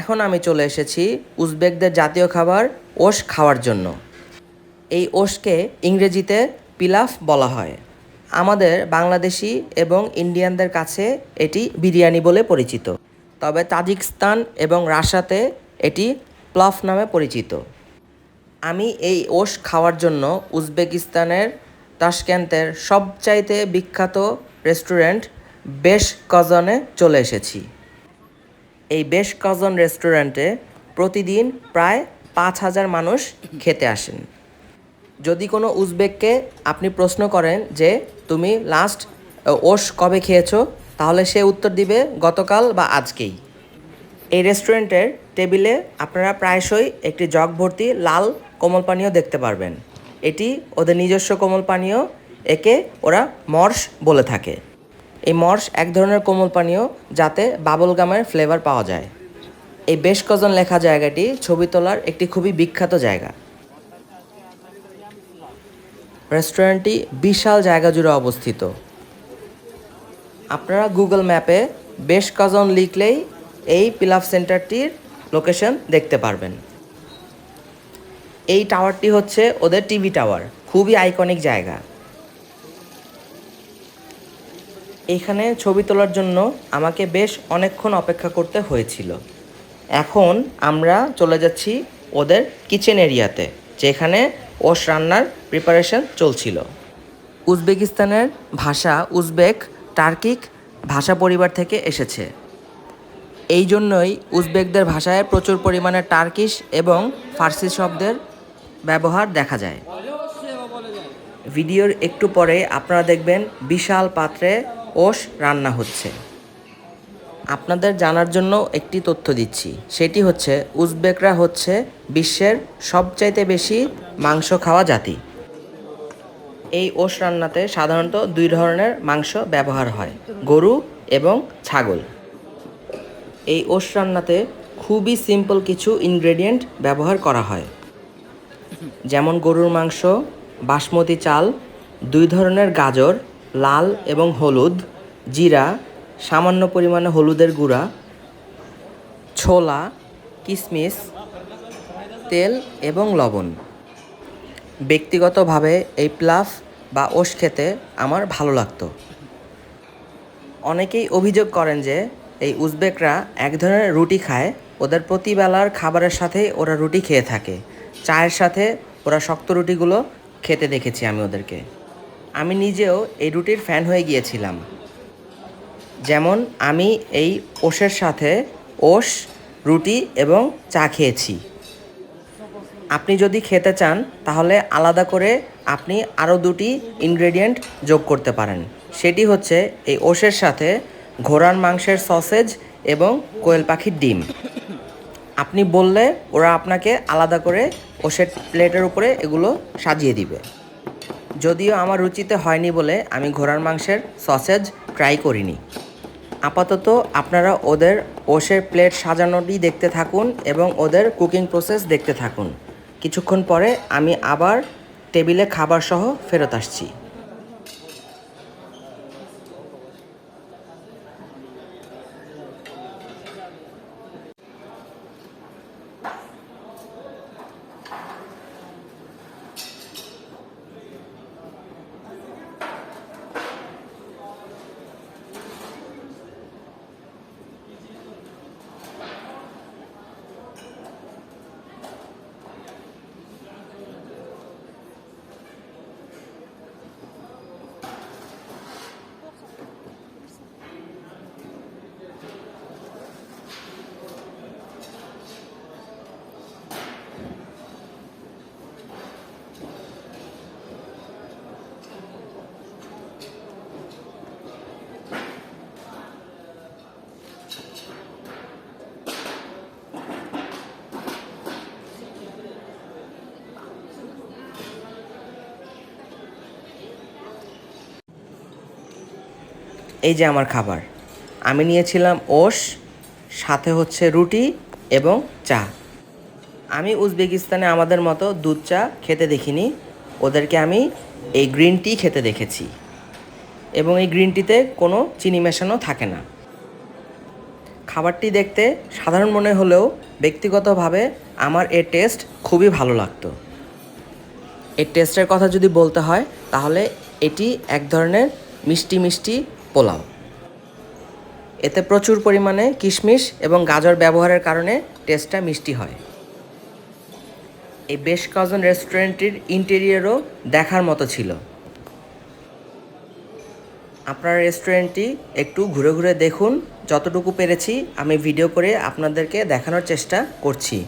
এখন আমি চলে এসেছি উজবেকদের জাতীয় খাবার ওশ খাওয়ার জন্য। এই ওশকে ইংরেজিতে পিলাফ বলা হয়। আমাদের বাংলাদেশি এবং ইন্ডিয়ানদের কাছে এটি বিরিয়ানি বলে পরিচিত। তবে তাজিকস্তান এবং রাশাতে এটি প্লাফ নামে পরিচিত। আমি এই ওশ খাওয়ার জন্য উজবেকিস্তানের তাশকেন্তের সবচাইতে বিখ্যাত রেস্টুরেন্ট বেশ কজনে চলে এসেছি। এই বেশ কজন রেস্টুরেন্টে প্রতিদিন প্রায় পাঁচ হাজার মানুষ খেতে আসেন। যদি কোনো উজবেককে আপনি প্রশ্ন করেন যে, তুমি লাস্ট ওষ কবে খেয়েছো? তাহলে সে উত্তর দিবে, গতকাল বা আজকেই। এই রেস্টুরেন্টের টেবিলে আপনারা প্রায়শই একটি জগ ভর্তি লাল কোমল পানীয় দেখতে পারবেন। এটি ওদের নিজস্ব কোমল পানীয়, একে ওরা মর্স বলে থাকে। এই মর্স এক ধরনের কোমল পানীয় যাতে বাবল গামের ফ্লেভার পাওয়া যায়। এই বেশ কজন লেখা জায়গাটি ছবি তোলার একটি খুবই বিখ্যাত জায়গা। রেস্টুরেন্টটি বিশাল জায়গা জুড়ে অবস্থিত। আপনারা গুগল ম্যাপে বেশ কজন লিখলেই এই পিলাফ সেন্টারটির লোকেশন দেখতে পারবেন। এই টাওয়ারটি হচ্ছে ওদের টিভি টাওয়ার খুবই আইকনিক জায়গা। এখানে ছবি তোলার জন্য আমাকে বেশ অনেকক্ষণ অপেক্ষা করতে হয়েছিল। এখন আমরা চলে যাচ্ছি ওদের কিচেন এরিয়াতে যেখানে ওশ রান্নার প্রিপারেশন চলছিল। উজবেকিস্তানের ভাষা উজবেক, টার্কিক ভাষা পরিবার থেকে এসেছে। এই জন্যই উজবেকদের ভাষায় প্রচুর পরিমাণে টার্কিশ এবং ফার্সি শব্দের ব্যবহার দেখা যায়। ভিডিওর একটু পরে আপনারা দেখবেন বিশাল পাত্রে ওশ রান্না হচ্ছে। আপনাদের জানার জন্য একটি তথ্য দিচ্ছি। সেটি হচ্ছে, উজবেকরা হচ্ছে বিশ্বের সবচাইতে বেশি মাংস খাওয়া জাতি। এই ওশ রান্নাতে সাধারণত দুই ধরনের মাংস ব্যবহার হয়, গরু এবং ছাগল। এই ওশ রান্নাতে খুবই সিম্পল কিছু ইনগ্রেডিয়েন্ট ব্যবহার করা হয়। যেমন গরুর মাংস, বাসমতি চাল, দুই ধরনের গাজর লাল এবং হলুদ, জিরা, সামান্য পরিমাণে হলুদের গুঁড়া, ছোলা কিশমিশ তেল এবং লবণ। ব্যক্তিগতভাবে এই প্লাফ বা ওষ খেতে আমার ভালো লাগতো। অনেকেই অভিযোগ করেন যে এই উজবেকরা এক ধরনের রুটি খায়, ওদের প্রতিবেলার খাবারের সাথে ওরা রুটি খেয়ে থাকে। চায়ের সাথে ওরা শক্ত রুটিগুলো খেতে দেখেছি আমি ওদেরকে। আমি নিজেও এই রুটির ফ্যান হয়ে গিয়েছিলাম। যেমন আমি এই ওষের সাথে ওষ, রুটি এবং চা খেয়েছি। আপনি যদি খেতে চান, তাহলে আলাদা করে আপনি আরও দুটি ইনগ্রেডিয়েন্ট যোগ করতে পারেন। সেটি হচ্ছে এই ওষের সাথে ঘোড়ার মাংসের সসেজ এবং কোয়েল পাখির ডিম। আপনি বললে ওরা আপনাকে আলাদা করে ওষের প্লেটের উপরে এগুলো সাজিয়ে দিবে। যদিও আমার রুচিতে হয়নি বলে আমি ঘোড়ার মাংসের সসেজ ট্রাই করিনি। আপাতত আপনারা ওদের ওষের প্লেট সাজানোটি দেখতে থাকুন এবং ওদের কুকিং প্রসেস দেখতে থাকুন। কিছুক্ষণ পরে আমি আবার টেবিলে খাবার সহ ফেরত আসছি। এই যে আমার খাবার। আমি নিয়েছিলাম ওশ সাথে হচ্ছে রুটি এবং চা। আমি উজবেকিস্তানে আমাদের মতো দুধ চা খেতে দেখিনি। ওদেরকে আমি এই গ্রিন টি খেতে দেখেছি। এবং এই গ্রিন টিতে কোনো চিনি মেশানো থাকে না। খাবারটি দেখতে সাধারণ মনে হলেও ব্যক্তিগতভাবে আমার এর টেস্ট খুবই ভালো লাগতো। এর টেস্টের কথা যদি বলতে হয়, তাহলে এটি এক ধরনের মিষ্টি মিষ্টি পোলাও। এতে প্রচুর পরিমাণে কিশমিশ এবং গাজর ব্যবহারের কারণে টেস্টটা মিষ্টি হয়। এই বেশ কজন রেস্টুরেন্টটির ইন্টেরিয়রও দেখার মতো ছিল। আপনার রেস্টুরেন্টটি একটু ঘুরে ঘুরে দেখুন। যতটুকু পেরেছি আমি ভিডিও করে আপনাদেরকে দেখানোর চেষ্টা করছি।